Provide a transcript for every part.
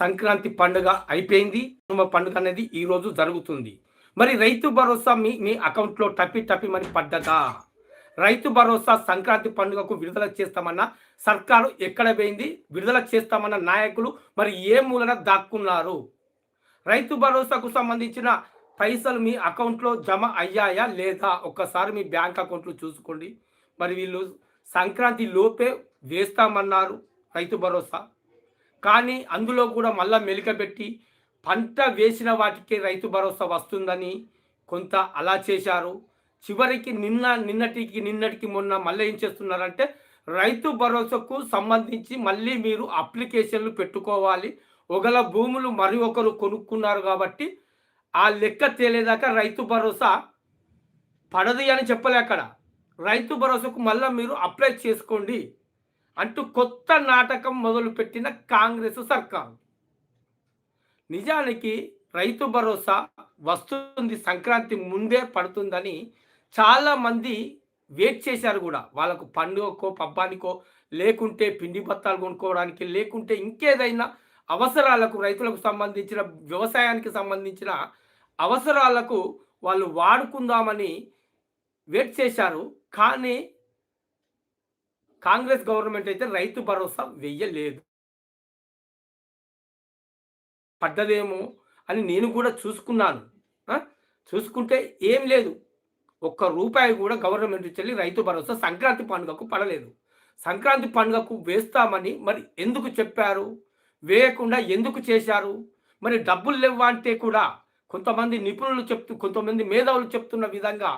సంక్రాంతి పండుగ అయిపోయింది. కుటుంబ పండుగ అనేది ఈ రోజు జరుగుతుంది. మరి రైతు భరోసా మీ మీ అకౌంట్లో టప్పి టప్పి మరి పడ్డదా? రైతు భరోసా సంక్రాంతి పండుగకు విడుదల చేస్తామన్న సర్కారు ఎక్కడ పోయింది? విడుదల చేస్తామన్న నాయకులు మరి ఏ మూలన దాక్కున్నారు? రైతు భరోసాకు సంబంధించిన పైసలు మీ అకౌంట్లో జమ అయ్యాయా లేదా? ఒక్కసారి మీ బ్యాంక్ అకౌంట్లో చూసుకోండి. మరి వీళ్ళు సంక్రాంతి లోపే వేస్తామన్నారు రైతు భరోసా. కానీ అందులో కూడా మళ్ళా మెలికబెట్టి పంట వేసిన వాటికే రైతు భరోసా వస్తుందని కొంత అలా చేశారు. చివరికి నిన్న నిన్నటికి నిన్నటికి మొన్న మళ్ళీ ఏం చేస్తున్నారంటే రైతు భరోసాకు సంబంధించి మళ్ళీ మీరు అప్లికేషన్లు పెట్టుకోవాలి. ఒకల భూములు మరి ఒకరు కొనుక్కున్నారు కాబట్టి ఆ లెక్క తేలేదాకా రైతు భరోసా పడదు అని చెప్పలే అక్కడ. రైతు భరోసాకు మళ్ళీ మీరు అప్లై చేసుకోండి. అంటూ కొత్త నాటకం మొదలుపెట్టిన కాంగ్రెస్ సర్కారు. నిజానికి రైతు భరోసా వస్తుంది సంక్రాంతి ముందే పడుతుందని చాలామంది వెయిట్ చేశారు కూడా. వాళ్ళకు పండుగకో పబ్బానికో లేకుంటే పిండి బత్తాలు కొనుక్కోవడానికి లేకుంటే ఇంకేదైనా అవసరాలకు రైతులకు సంబంధించిన వ్యవసాయానికి సంబంధించిన అవసరాలకు వాళ్ళు వాడుకుందామని వెయిట్ చేశారు. కానీ కాంగ్రెస్ గవర్నమెంట్ అయితే రైతు భరోసా వెయ్యలేదు. పడ్డదేమో అని నేను కూడా చూసుకున్నాను. చూసుకుంటే ఏం లేదు. ఒక్క రూపాయి కూడా గవర్నమెంట్ చెల్లి రైతు భరోసా సంక్రాంతి పండుగకు పడలేదు. సంక్రాంతి పండుగకు వేస్తామని మరి ఎందుకు చెప్పారు? వేయకుండా ఎందుకు చేశారు? మరి డబ్బులు లేవా అంటే కూడా కొంతమంది నిపుణులు చెప్తూ కొంతమంది మేధావులు చెప్తున్న విధంగా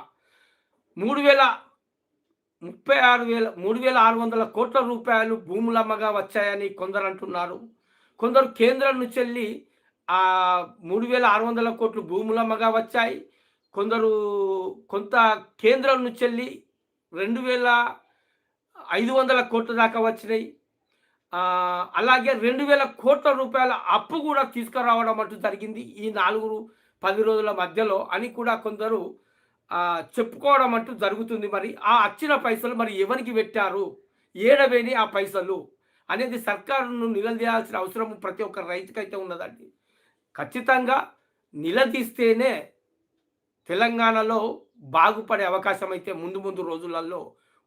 మూడు వేల ముప్పై ఆరు వేల మూడు వేల ఆరు వందల కోట్ల రూపాయలు భూములమ్మగా వచ్చాయని కొందరు అంటున్నారు. కొందరు కేంద్రం నుంచి వెళ్ళి ఆ మూడు వేల ఆరు వందల కోట్లు భూములమ్మగా వచ్చాయి. కొందరు కొంత కేంద్రం నుంచి వెళ్ళి రెండు వేల ఐదు వందల కోట్ల దాకా వచ్చినాయి. అలాగే రెండు వేల కోట్ల రూపాయల అప్పు కూడా తీసుకురావడం అంటూ జరిగింది ఈ నాలుగు పది రోజుల మధ్యలో అని కూడా కొందరు చెప్పుకోవడం అంటూ జరుగుతుంది. మరి ఆ వచ్చిన పైసలు మరి ఎవరికి పెట్టారు? ఏడవేని ఆ పైసలు అనేది సర్కారును నిలదీయాల్సిన అవసరం ప్రతి ఒక్క రైతుకైతే ఉన్నదండి. ఖచ్చితంగా నిలదీస్తేనే తెలంగాణలో బాగుపడే అవకాశం అయితే ముందు ముందు రోజులలో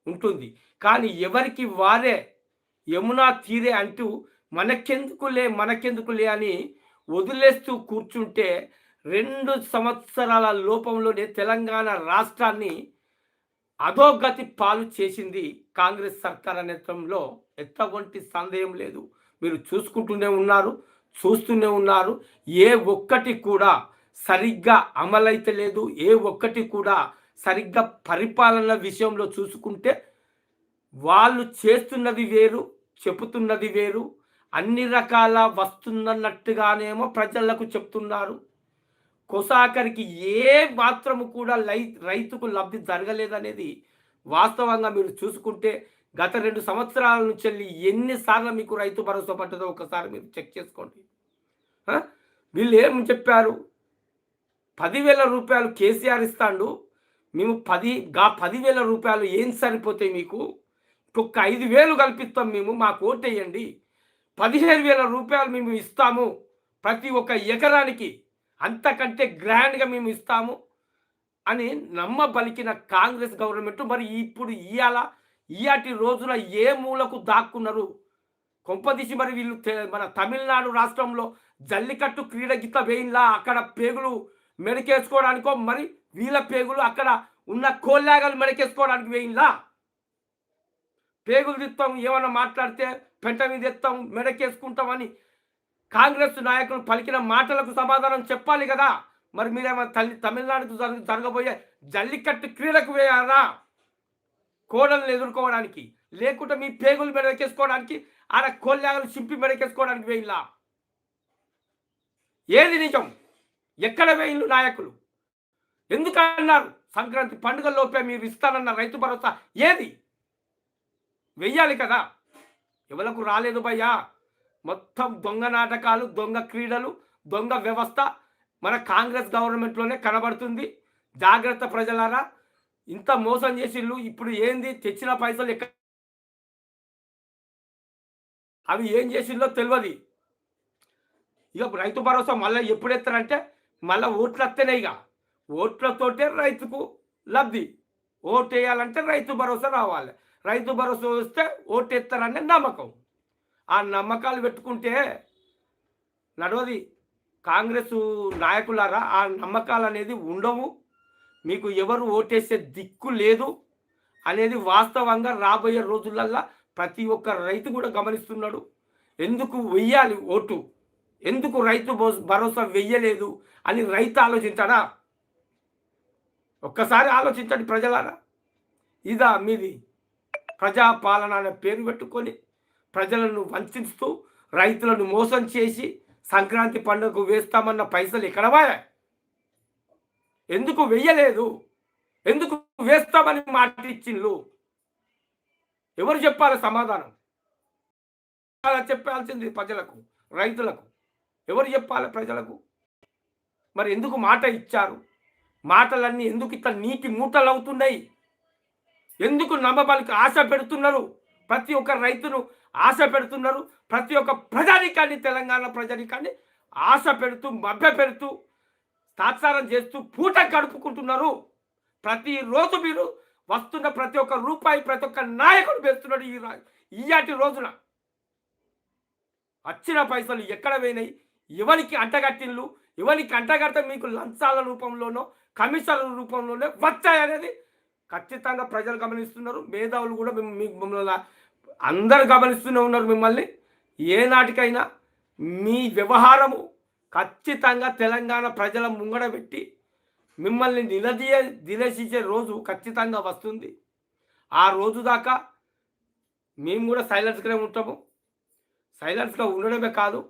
ఉంటుంది. కానీ ఎవరికి వారే యమునా తీరే అంటూ మనకెందుకులే మనకెందుకులే అని వదిలేస్తూ కూర్చుంటే రెండు సంవత్సరాల లోపంలోనే తెలంగాణ రాష్ట్రాన్ని అధోగతి పాలు చేసింది కాంగ్రెస్ సర్కార్ నేతృత్వంలో ఎత్తవంటి సందేహం లేదు. మీరు చూసుకుంటూనే ఉన్నారు చూస్తూనే ఉన్నారు. ఏ ఒక్కటి కూడా సరిగ్గా అమలైతే లేదు. ఏ ఒక్కటి కూడా సరిగ్గా పరిపాలన విషయంలో చూసుకుంటే వాళ్ళు చేస్తున్నది వేరు చెబుతున్నది వేరు. అన్ని రకాల వస్తుందన్నట్టుగానేమో ప్రజలకు చెప్తున్నారు. కొసాకరికి ఏ మాత్రము కూడా లై రైతుకు లబ్ధి జరగలేదనేది వాస్తవంగా మీరు చూసుకుంటే గత రెండు సంవత్సరాల నుంచి వెళ్ళి ఎన్నిసార్లు మీకు రైతు భరోసా పడ్డదో ఒకసారి మీరు చెక్ చేసుకోండి. వీళ్ళు ఏం చెప్పారు? పదివేల రూపాయలు కేసీఆర్ ఇస్తాడు. మేము పది గా పదివేల రూపాయలు ఏం సరిపోతాయి మీకు? ఇంకొక ఐదు వేలు కల్పిస్తాం మేము మాకు ఓటేయండి. పదిహేను వేల రూపాయలు మేము ఇస్తాము ప్రతి ఒక్క ఎకరానికి. అంతకంటే గ్రాండ్గా మేము ఇస్తాము అని నమ్మ పలికిన కాంగ్రెస్ గవర్నమెంట్ మరి ఇప్పుడు ఇవాళ ఇయాటి రోజున ఏ మూలకు దాక్కున్నారు? కొంపదీసి మరి వీళ్ళు మన తమిళనాడు రాష్ట్రంలో జల్లికట్టు క్రీడ గీత వేయిన్లా అక్కడ పేగులు మెడకేసుకోవడానికో మరి వీళ్ళ పేగులు అక్కడ ఉన్న కోల్లాగలు మెడకేసుకోవడానికి వేయిన్లా పేగులు తిత్తాం ఏమన్నా మాట్లాడితే పెంట మీద ఎత్తాం మెడకేసుకుంటామని కాంగ్రెస్ నాయకులు పలికిన మాటలకు సమాధానం చెప్పాలి కదా. మరి మీరేమో తల్లి తమిళనాడుకు జరుగు జరగబోయే జల్లికట్టు క్రీడకు వేయారా? కోడలను ఎదుర్కోవడానికి లేకుంటే మీ పేగులు మెడకేసుకోవడానికి ఆడ కోళ్ళాగలు చింపి మెడకేసుకోవడానికి వేయిలా? ఏది నిజం? ఎక్కడ వేయిల్లు నాయకులు? ఎందుకన్నారు? సంక్రాంతి పండుగల్లోపే మీరు ఇస్తానన్న రైతు భరోసా ఏది? వెయ్యాలి కదా. ఎవలకు రాలేదు భయ్యా. మొత్తం దొంగ నాటకాలు దొంగ క్రీడలు దొంగ వ్యవస్థ మన కాంగ్రెస్ గవర్నమెంట్లోనే కనబడుతుంది. జాగ్రత్త ప్రజలారా ఇంత మోసం చేసిళ్ళు ఇప్పుడు ఏంది? తెచ్చిన పైసలు ఎక్క అవి ఏం చేసిందో తెలియదు ఇక రైతు భరోసా మళ్ళీ ఎప్పుడు ఎత్తారంటే మళ్ళీ ఓట్లు వస్తేనే ఇక ఓట్లతోటే రైతుకు లబ్ధి. ఓటు వేయాలంటే రైతు భరోసా రావాలి. రైతు భరోసా వస్తే ఓటు ఎత్తారనే నమ్మకం. ఆ నమ్మకాలు పెట్టుకుంటే నడవది. కాంగ్రెస్ నాయకులారా ఆ నమ్మకాలు అనేది ఉండవు. మీకు ఎవరు ఓటేసే దిక్కు లేదు అనేది వాస్తవంగా రాబోయే రోజులల్లా ప్రతి ఒక్క రైతు కూడా గమనిస్తున్నాడు. ఎందుకు వెయ్యాలి ఓటు? ఎందుకు రైతు భరోసా- భరోసా వెయ్యలేదు అని రైతు ఆలోచించాడా? ఒక్కసారి ఆలోచించండి ప్రజలారా. ఇదా మీది ప్రజాపాలన అనే పేరు పెట్టుకొని ప్రజలను వంచిస్తూ రైతులను మోసం చేసి సంక్రాంతి పండుగకు వేస్తామన్న పైసలు ఎక్కడవా ఎందుకు వెయ్యలేదు? ఎందుకు వేస్తామని మాట ఇచ్చిండ్రు ఎవరు చెప్పాలి సమాధానం? చెప్పాల్సింది ప్రజలకు రైతులకు. ఎవరు చెప్పాలి ప్రజలకు? మరి ఎందుకు మాట ఇచ్చారు? మాటలన్నీ ఎందుకు ఇట్లా నీటి మూటలు అవుతున్నాయి ఎందుకు నమ్మబలికి ఆశ పెడుతున్నారు? ప్రతి ఒక్క రైతును ఆశ పెడుతున్నారు. ప్రతి ఒక్క ప్రజానికాన్ని తెలంగాణ ప్రజానికాన్ని ఆశ పెడుతూ మభ్య పెడుతూ తాత్సారం చేస్తూ పూట గడుపుకుంటున్నారు. ప్రతిరోజు మీరు వస్తున్న ప్రతి ఒక్క రూపాయి ప్రతి ఒక్క నాయకుడు వేస్తున్నాడు ఈ ఈయాటి రోజున. వచ్చిన పైసలు ఎక్కడ పోయినాయి? ఎవరికి అంటగట్టిళ్ళు ఎవరికి అంటగడితే మీకు లంచాల రూపంలోనో కమిషన్ల రూపంలోనే వచ్చాయనేది ఖచ్చితంగా ప్రజలు గమనిస్తున్నారు. మేధావులు కూడా మీ- మిమ్మల్ని అందరు గమనిస్తూనే ఉన్నారు మిమ్మల్ని. ఏనాటికైనా మీ వ్యవహారము ఖచ్చితంగా తెలంగాణ ప్రజల ముంగడ పెట్టి మిమ్మల్ని నిలదీయ నిలదీసే రోజు ఖచ్చితంగా వస్తుంది. ఆ రోజు దాకా మేము కూడా సైలెన్స్గానే ఉంటాము. సైలెన్స్గా ఉండడమే కాదు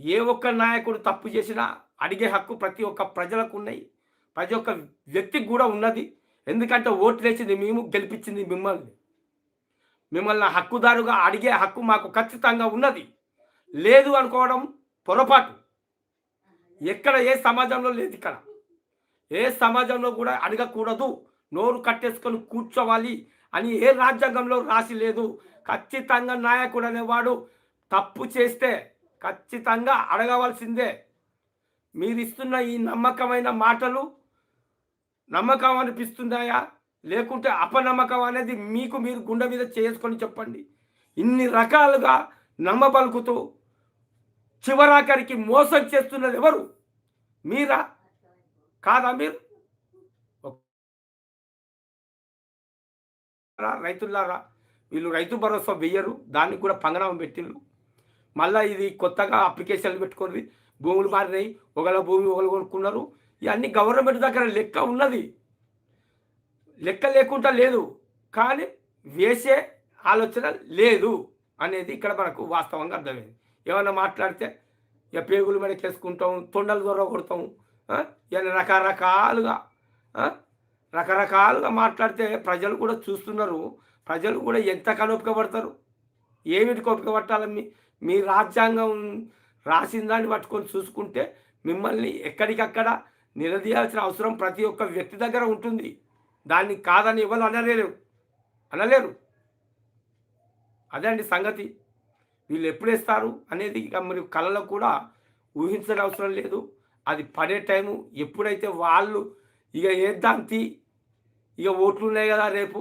ఏ ఒక్క నాయకుడు తప్పు చేసినా అడిగే హక్కు ప్రతి ఒక్క ప్రజలకు ఉన్నాయి ప్రతి ఒక్క వ్యక్తికి కూడా ఉన్నది. ఎందుకంటే ఓట్లు వేసింది మేము గెలిపించింది మిమ్మల్ని. మిమ్మల్ని హక్కుదారుగా అడిగే హక్కు మాకు ఖచ్చితంగా ఉన్నది. లేదు అనుకోవడం పొరపాటు. ఎక్కడ ఏ సమాజంలో లేదు ఇక్కడ. ఏ సమాజంలో కూడా అడగకూడదు. నోరు కట్టేసుకొని కూర్చోవాలి అని ఏ రాజ్యాంగంలో రాసి లేదు. ఖచ్చితంగా నాయకుడు అనేవాడు తప్పు చేస్తే ఖచ్చితంగా అడగవలసిందే. మీరు ఇస్తున్న ఈ నమ్మకమైన మాటలు నమ్మకం అనిపిస్తున్నాయా లేకుంటే అపనమ్మకం అనేది మీకు మీరు గుండె మీద చేసుకొని చెప్పండి. ఇన్ని రకాలుగా నమ్మబలుకుతూ చివరాఖరికి మోసం చేస్తున్నది ఎవరు? మీరా? కాదా మీరు? రైతులారా వీళ్ళు రైతు భరోసా వెయ్యరు దానికి కూడా పంగనామం పెట్టిండ్రు మళ్ళీ ఇది కొత్తగా అప్లికేషన్లు పెట్టుకొని భూములు మారినాయి ఒకళ్ళ భూమి ఒకళ్ళు కొనుక్కున్నారు. ఇవన్నీ గవర్నమెంట్ దగ్గర లెక్క ఉన్నది. లెక్క లేకుండా లేదు. కానీ వేసే ఆలోచన లేదు అనేది ఇక్కడ మనకు వాస్తవంగా అర్థమైంది. ఏమైనా మాట్లాడితే ఇక పేగులు మెడకేసుకుంటాం తొండలు దొర కొడతాం ఇవన్నీ రకరకాలుగా రకరకాలుగా మాట్లాడితే ప్రజలు కూడా చూస్తున్నారు. ప్రజలు కూడా ఎంత కనొప్పుక ఏమిటి ఏమిటికి మీ మీ రాజ్యాంగం రాసిన దాన్ని పట్టుకొని చూసుకుంటే మిమ్మల్ని ఎక్కడికక్కడ నిలదీయాల్సిన అవసరం ప్రతి ఒక్క వ్యక్తి దగ్గర ఉంటుంది. దాన్ని కాదని ఎవరు అనలేరు. అనలేరు. అదే అండి సంగతి. వీళ్ళు ఎప్పుడు ఇస్తారు అనేది ఇక మరి కళలో కూడా ఊహించని అవసరం లేదు. అది పడే టైము. ఎప్పుడైతే వాళ్ళు ఇక వేద్దాం తీ ఇక ఓట్లు ఉన్నాయి కదా రేపు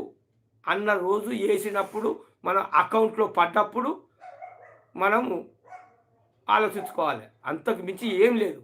అన్న రోజు వేసినప్పుడు మన అకౌంట్లో పడ్డప్పుడు మనము ఆలోచించుకోవాలి. అంతకు మించి ఏం లేదు.